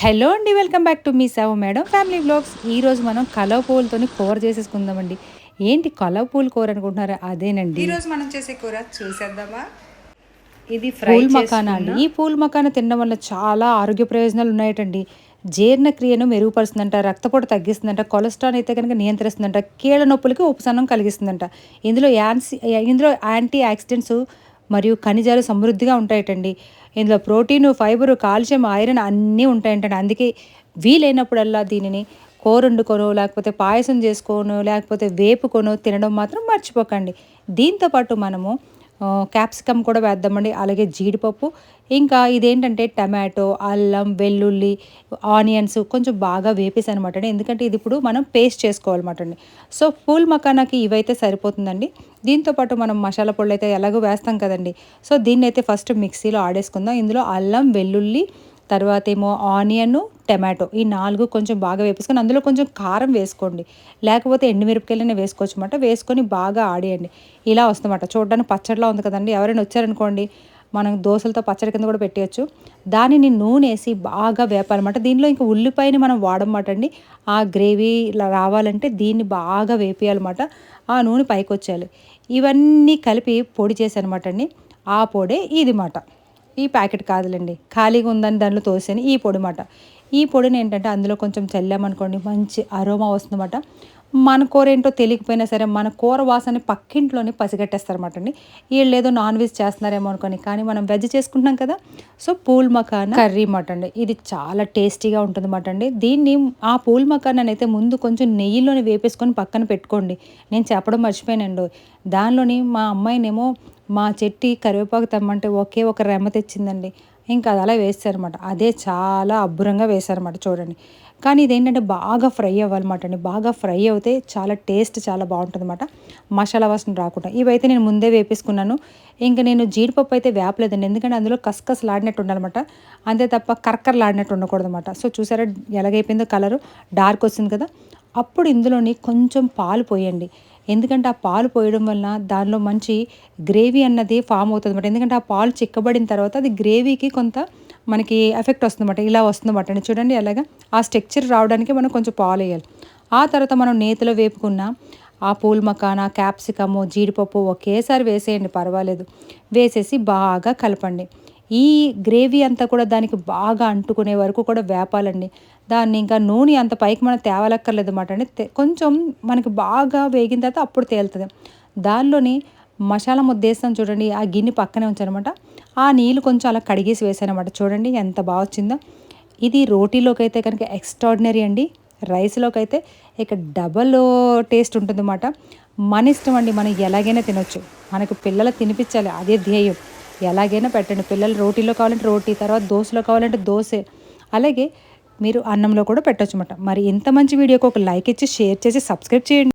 Hello అండి welcome back to me సేవ madam. Family blogs. ఈరోజు మనం కలవ పువ్వులతోని కూర చేసేసుకుందామండి. ఏంటి కలవ పూల కూర అనుకుంటున్నారా? అదేనండి. ఈరోజు మనం చేసే కూర చూసేద్దామా? ఇది ఫ్రై పూల్ మకానా అండి. ఈ పూల్ మకానా తినడం వల్ల చాలా ఆరోగ్య ప్రయోజనాలు ఉన్నాయటండి. జీర్ణక్రియను మెరుగుపరుస్తుందంట రక్తపోటు తగ్గిస్తుందంట కొలెస్ట్రాల్ అయితే కనుక నియంత్రిస్తుందంట కీళ్ళ నొప్పులకి ఉపశమనం కలిగిస్తుందంట. ఇందులో యాన్సి ఇందులో యాంటీ ఆక్సిడెంట్స్ మరియు ఖనిజాలు సమృద్ధిగా ఉంటాయటండి. ఇందులో ప్రోటీను ఫైబరు కాల్షియం ఐరన్ అన్నీ ఉంటాయంటండి. అందుకే వీలైనప్పుడల్లా దీనిని కూరండుకొను లేకపోతే పాయసం చేసుకోను లేకపోతే వేపుకొనో తినడం మాత్రం మర్చిపోకండి. దీంతోపాటు మనము క్యాప్సికమ్ కూడా వేద్దామండి అలాగే జీడిపప్పు. ఇంకా ఇదేంటంటే టమాటో అల్లం వెల్లుల్లి ఆనియన్స్ కొంచెం బాగా వేపేసి అనమాట అండి ఎందుకంటే ఇది ఇప్పుడు మనం పేస్ట్ చేసుకోవాలన్నమాట అండి సో పూల్ మకానాకి ఇవైతే సరిపోతుందండి. దీంతోపాటు మనం మసాలా పొడులు అయితే ఎలాగో వేస్తాం కదండి. సో దీన్ని అయితే ఫస్ట్ మిక్సీలో ఆడేసుకుందాం. ఇందులో అల్లం వెల్లుల్లి తర్వాత ఏమో ఆనియన్ టమాటో ఈ నాలుగు కొంచెం బాగా వేపించుకొని అందులో కొంచెం కారం వేసుకోండి. లేకపోతే ఎండుమిరపకాయలనే వేసుకోవచ్చు అనమాట వేసుకొని బాగా ఆడేయండి. ఇలా వస్తుందన్నమాట. చూడడానికి పచ్చడిలా ఉంది కదండి. ఎవరైనా వచ్చారనుకోండి మనం దోశలతో పచ్చడి కింద కూడా పెట్టేయచ్చు. దానిని నూనె వేసి బాగా వేపాలన్నమాట. దీనిలో ఇంకా ఉల్లిపాయని మనం వాడమాట అండి ఆ గ్రేవీ ఇలా రావాలంటే దీన్ని బాగా వేపేయాలన్నమాట ఆ నూనె పైకి వచ్చేయాలి ఇవన్నీ కలిపి పొడి చేశానమాట అండి ఆ పొడే ఇది మాట ఈ ప్యాకెట్ కాదులేండి. ఖాళీగా ఉందని దానిలో తోసాను ఈ పొడి మాట ఈ పొడిని ఏంటంటే అందులో కొంచెం చల్లామనుకోండి మంచి అరోమా వస్తుందన్నమాట. మన కూర ఏంటో తెలియకపోయినా సరే మన కూర వాసన పక్కింట్లోనే పసిగట్టేస్తారన్నమాట అండి వీళ్ళు ఏదో నాన్ వెజ్ చేస్తున్నారేమో అనుకోని కానీ మనం వెజ్ చేసుకుంటున్నాం కదా సో పూల్ మకాన్ కర్రీ మాట అండి ఇది చాలా టేస్టీగా ఉంటుంది మాట అండి దీన్ని ఆ పూల్ మకాన్ అయితే ముందు కొంచెం నెయ్యిలోని వేపేసుకొని పక్కన పెట్టుకోండి. నేను చెప్పడం మర్చిపోయానండి. దానిలోని మా అమ్మాయినేమో మా చెట్టి కరివేపాకు తెమ్మంటే ఒకే ఒక రెమ్మ తెచ్చిందండి. ఇంకా అది అలా వేస్తారనమాట అదే చాలా అబ్బురంగా వేశారనమాట చూడండి. కానీ ఇదేంటంటే బాగా ఫ్రై అవ్వాలన్నమాట అండి. బాగా ఫ్రై అవుతే చాలా టేస్ట్ చాలా బాగుంటుంది అనమాట మసాలా వాసన రాకుండా. ఇవైతే నేను ముందే వేపేసుకున్నాను. ఇంకా నేను జీడిపప్పు అయితే వేపలేదండి. ఎందుకంటే అందులో కసకసలాడినట్టు ఉండాలన్నమాట. అంతే తప్ప కర్కరలాడినట్టు ఉండకూడదన్నమాట. సో చూసారా ఎలాగైపోయిందో కలరు. డార్క్ వస్తుంది కదా. అప్పుడు ఇందులోని కొంచెం పాలు పోయండి. ఎందుకంటే ఆ పాలు పోయడం వలన దానిలో మంచి గ్రేవీ అన్నది ఫామ్ అవుతుంది అనమాట ఎందుకంటే ఆ పాలు చిక్కబడిన తర్వాత అది గ్రేవీకి కొంత మనకి ఎఫెక్ట్ వస్తుందన్నమాట. ఇలా వస్తుందన్నమాట. చూడండి అలాగా ఆ స్ట్రక్చర్ రావడానికి మనం కొంచెం పాలు వేయాలి ఆ తర్వాత మనం నేతిలో వేపుకున్న ఆ పూల్ మకానా క్యాప్సికము జీడిపప్పు ఒకేసారి వేసేయండి పర్వాలేదు. వేసేసి బాగా కలపండి. ఈ గ్రేవీ అంతా కూడా దానికి బాగా అంటుకునే వరకు కూడా వేపాలండి. దాన్ని ఇంకా నూనె అంత పైకి మనం తేవలక్కర్లేదు అనమాట అండి. కొంచెం మనకి బాగా వేగిన తర్వాత అప్పుడు తేలుతుంది. దానిలోని మసాలా ముద్దేస్తాం చూడండి ఆ గిన్నె పక్కనే ఉంచానమాట. ఆ నీళ్ళు కొంచెం అలా కడిగేసి వేసానమాట. చూడండి ఎంత బాగా వచ్చిందో. ఇది రోటీలోకి అయితే కనుక ఎక్స్ట్రాడినరీ అండి. రైస్లోకి అయితే ఇక డబల్ టేస్ట్ ఉంటుందన్నమాట. మన ఇష్టం అండి మనం ఎలాగైనా తినొచ్చు. మనకు పిల్లలు తినిపించాలి అదే ధ్యేయం. ఎలాగైనా పెట్టండి. పిల్లలు రోటీలో కావాలంటే రోటీ తర్వాత దోశలో కావాలంటే దోశ. అలాగే మీరు అన్నంలో కూడా పెట్టచ్చు అనమాట మరి ఇంత మంచి వీడియోకి ఒక లైక్ ఇచ్చి షేర్ చేసి సబ్స్క్రైబ్ చేయండి.